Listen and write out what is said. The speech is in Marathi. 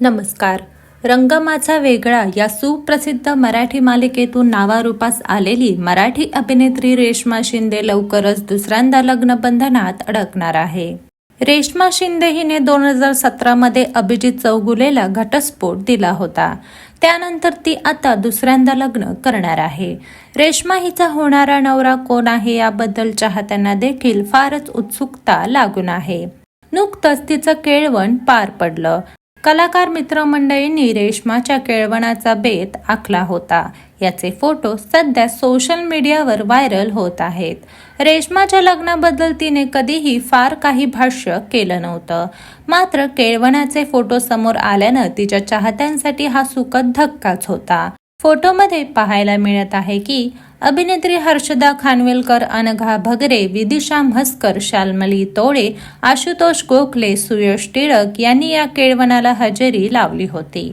नमस्कार. रंगमाचा वेगळा या सुप्रसिद्ध मराठी मालिकेतून नावारूपास आलेली मराठी अभिनेत्री रेश्मा शिंदे लवकरच दुसऱ्यांदा लग्नबंधनात अडकणार आहे. रेश्मा शिंदे हिने दोन हजार सतरामध्ये अभिजित चौगुलेला घटस्फोट दिला होता. त्यानंतर ती आता दुसऱ्यांदा लग्न करणार आहे. रेश्मा हिचा होणारा नवरा कोण आहे याबद्दल चाहत्यांना देखील फारच उत्सुकता लागून आहे. नुकतंच तिचं केळवण पार पडलं. कलाकार मित्रमंडळींनी रेशमाच्या केळवणाचा बेत आखला होता. याचे फोटो सध्या सोशल मीडियावर व्हायरल होत आहेत. रेशमाच्या लग्नाबद्दल तिने कधीही फार काही भाष्य केलं नव्हतं. मात्र केळवणाचे फोटो समोर आल्यानं तिच्या चाहत्यांसाठी हा सुखद धक्काच होता. फोटोमध्ये पाहायला मिळत आहे की अभिनेत्री हर्षदा खानवेलकर अनघा भगरे विदिशा म्हस्कर शालमली तोळे आशुतोष गोखले सुयश टिळक यांनी या केळवणाला हजेरी लावली होती.